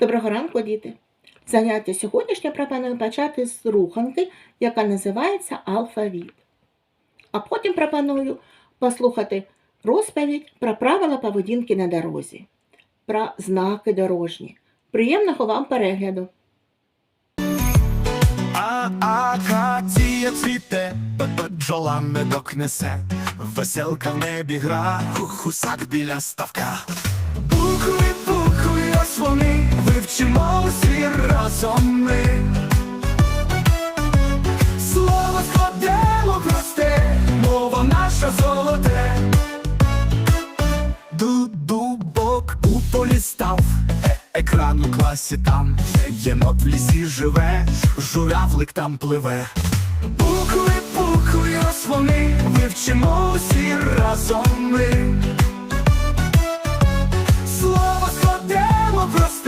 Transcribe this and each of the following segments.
Доброго ранку, діти! Заняття сьогоднішнє пропоную почати з руханки, яка називається алфавіт. А потім пропоную послухати розповідь про правила поведінки на дорозі, про знаки дорожні. Приємного вам перегляду! Акація цвіте, бджола медок несе, веселка в небі гра, гусак біля ставка. Букви, букви, ось вони, вивчимо усі разом ми. Слово складемо просте, мова наша золоте. Дубок у полі став, е- екран у класі там, єнот в лісі живе, журавлик там пливе. Букви, букви, ось вони, вивчимо усі разом ми. Слово складемо просте,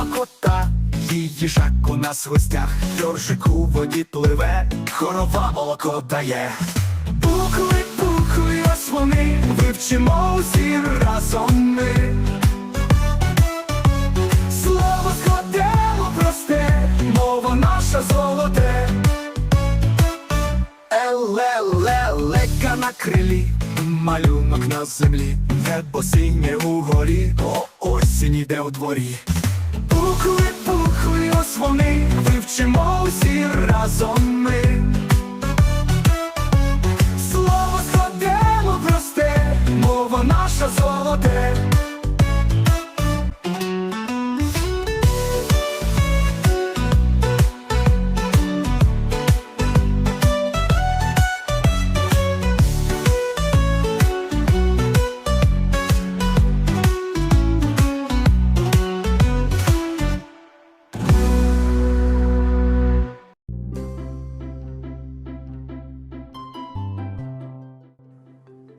смакота, її жак у нас в гостях, Йоржик у воді пливе, хорова молоко дає. Букви, букви, ось вивчимо усі разом ми. Слово складемо просте, мова наша золоте. Еле-ле-лека на крилі, малюнок на землі, небо синє угорі, о осінь іде у дворі. Букви, букви, ось вони, вивчимо усі разом ми.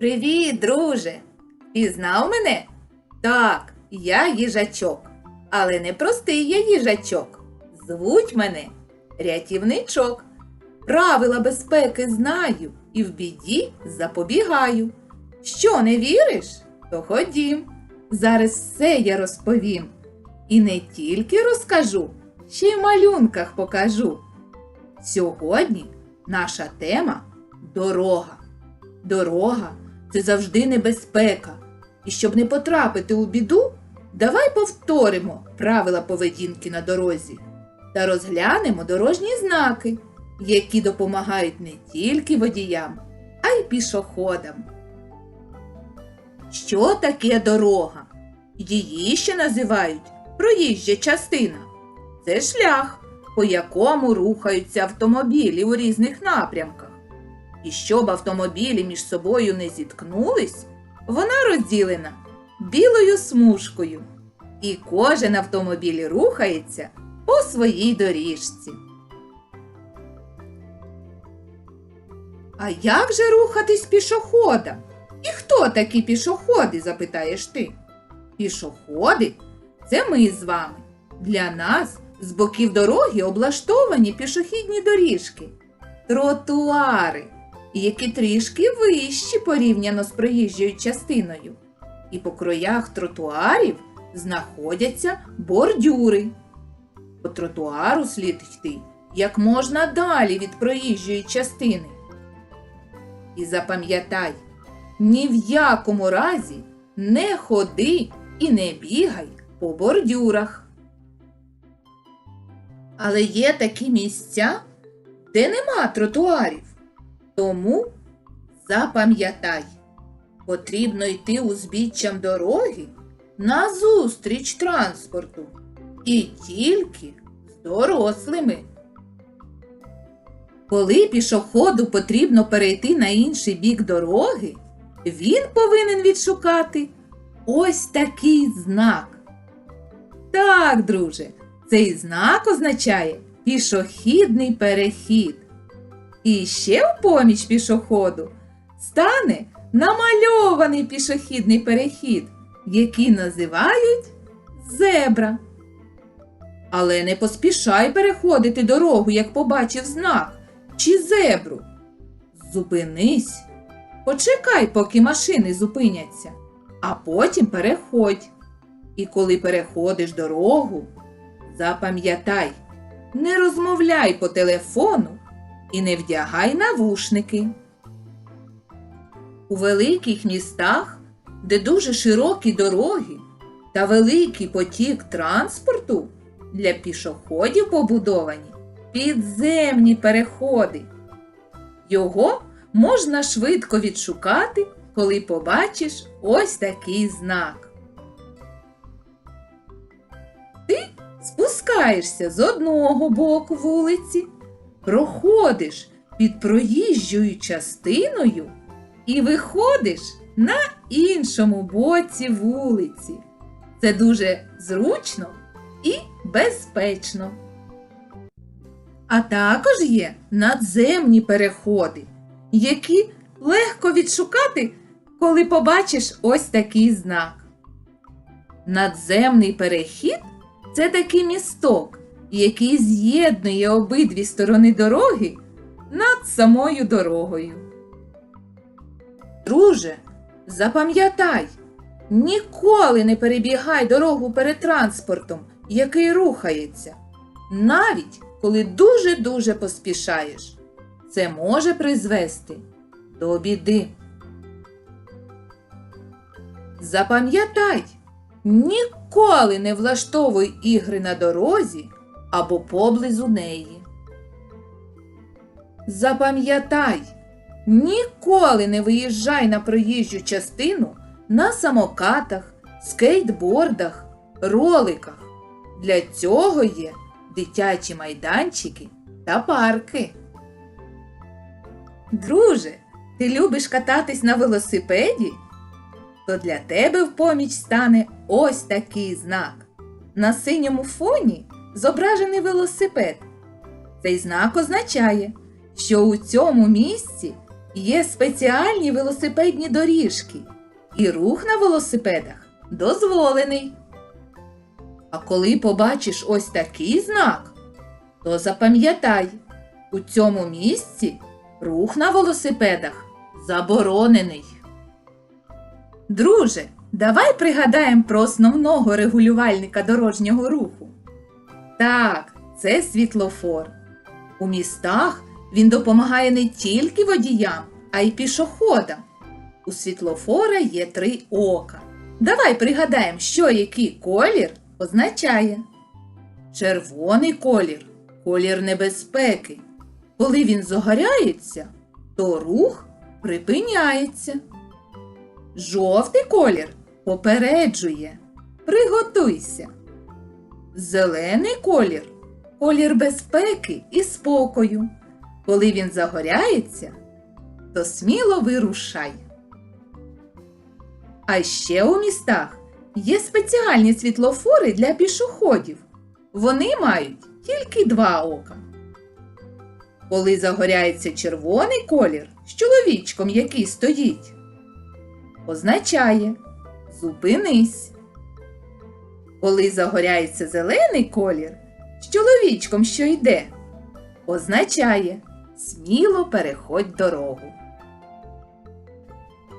Привіт, друже! Пізнав мене? Так, я їжачок. Але не простий я їжачок. Звуть мене рятівничок. Правила безпеки знаю і в біді запобігаю. Що не віриш? То ходім. Зараз все я розповім. І не тільки розкажу, ще й малюнках покажу. Сьогодні наша тема дорога. Дорога це завжди небезпека. І щоб не потрапити у біду, давай повторимо правила поведінки на дорозі та розглянемо дорожні знаки, які допомагають не тільки водіям, а й пішоходам. Що таке дорога? Її ще називають проїжджа частина. Це шлях, по якому рухаються автомобілі у різних напрямках. І щоб автомобілі між собою не зіткнулись, вона розділена білою смужкою. І кожен автомобіль рухається по своїй доріжці. А як же рухатись пішоходам? І хто такі пішоходи, запитаєш ти? Пішоходи це ми з вами. Для нас з боків дороги облаштовані пішохідні доріжки, тротуари які трішки вищі порівняно з проїжджою частиною. І по краях тротуарів знаходяться бордюри. По тротуару слід йти як можна далі від проїжджої частини. І запам'ятай, ні в якому разі не ходи і не бігай по бордюрах. Але є такі місця, де нема тротуарів. Тому запам'ятай, потрібно йти узбіччям дороги назустріч транспорту і тільки з дорослими. Коли пішоходу потрібно перейти на інший бік дороги, він повинен відшукати ось такий знак. Так, друже, цей знак означає пішохідний перехід. І ще в поміч пішоходу стане намальований пішохідний перехід, який називають зебра. Але не поспішай переходити дорогу, як побачив знак чи зебру. Зупинись Почекай, поки машини зупиняться, а потім переходь. І коли переходиш дорогу, запам'ятай, не розмовляй по телефону і не вдягай навушники. У великих містах, де дуже широкі дороги та великий потік транспорту, для пішоходів побудовані підземні переходи. Його можна швидко відшукати, коли побачиш ось такий знак. Ти спускаєшся з одного боку вулиці, проходиш під проїжджою частиною і виходиш на іншому боці вулиці. Це дуже зручно і безпечно. А також є надземні переходи, які легко відшукати, коли побачиш ось такий знак. Надземний перехід це такий місток, який з'єднує обидві сторони дороги над самою дорогою. Друже, запам'ятай, ніколи не перебігай дорогу перед транспортом, який рухається, навіть коли дуже-дуже поспішаєш. Це може призвести до біди. Запам'ятай, ніколи не влаштовуй ігри на дорозі або поблизу неї. Запам'ятай, ніколи не виїжджай на проїжджу частину на самокатах, скейтбордах, роликах. Для цього є дитячі майданчики та парки. Друже, ти любиш кататись на велосипеді? То для тебе в поміч стане ось такий знак. На синьому фоні зображений велосипед. Цей знак означає, що у цьому місці є спеціальні велосипедні доріжки, і рух на велосипедах дозволений. А коли побачиш ось такий знак, то запам'ятай, у цьому місці рух на велосипедах заборонений. Друже, давай пригадаємо про основного регулювальника дорожнього руху. Так, це світлофор. У містах він допомагає не тільки водіям, а й пішоходам. У світлофора є три ока. Давай пригадаємо, що який колір означає. Червоний колір колір небезпеки. Коли він загоряється, то рух припиняється. Жовтий колір попереджує. Приготуйся. Зелений колір колір безпеки і спокою. Коли він загоряється, то сміло вирушай. А ще у містах є спеціальні світлофори для пішоходів. Вони мають тільки два ока. Коли загоряється червоний колір з чоловічком, який стоїть, означає зупинись. Коли загоряється зелений колір з чоловічком, що йде, означає сміло переходь дорогу.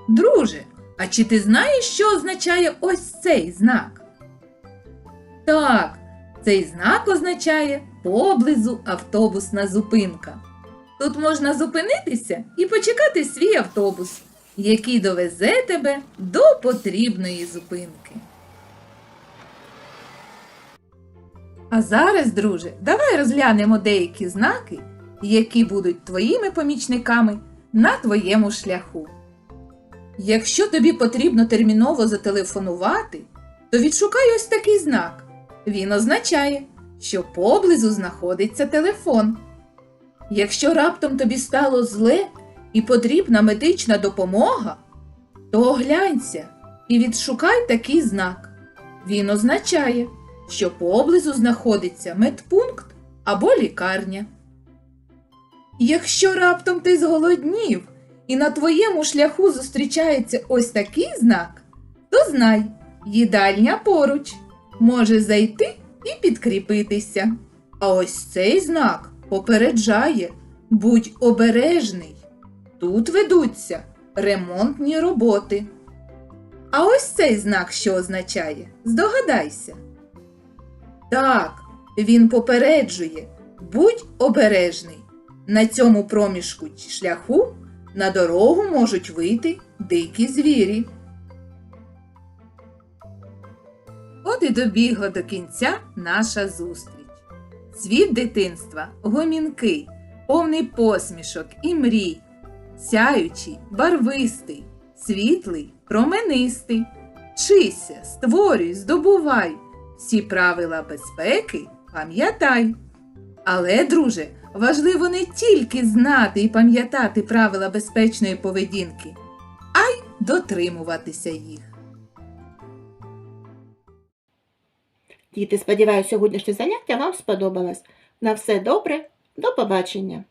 Друже, а чи ти знаєш, що означає ось цей знак? Так, цей знак означає поблизу автобусна зупинка. Тут можна зупинитися і почекати свій автобус, який довезе тебе до потрібної зупинки. А зараз, друже, давай розглянемо деякі знаки, які будуть твоїми помічниками на твоєму шляху. Якщо тобі потрібно терміново зателефонувати, то відшукай ось такий знак. Він означає, що поблизу знаходиться телефон. Якщо раптом тобі стало зле і потрібна медична допомога, то оглянься і відшукай такий знак. Він означає, що поблизу знаходиться медпункт або лікарня. Якщо раптом ти зголоднів і на твоєму шляху зустрічається ось такий знак, то знай, їдальня поруч може зайти і підкріпитися. А ось цей знак попереджає будь обережний. Тут ведуться ремонтні роботи. А ось цей знак що означає? Здогадайся. Так, він попереджує. Будь обережний. На цьому проміжку шляху на дорогу можуть вийти дикі звірі. От і добігла до кінця наша зустріч. Світ дитинства гомінкий, повний посмішок і мрій, сяючий, барвистий, світлий, променистий. Вчися, створюй, здобувай, всі правила безпеки пам'ятай. Але, друже, важливо не тільки знати і пам'ятати правила безпечної поведінки, а й дотримуватися їх. Діти, сподіваюся, сьогоднішнє заняття вам сподобалось. На все добре, до побачення!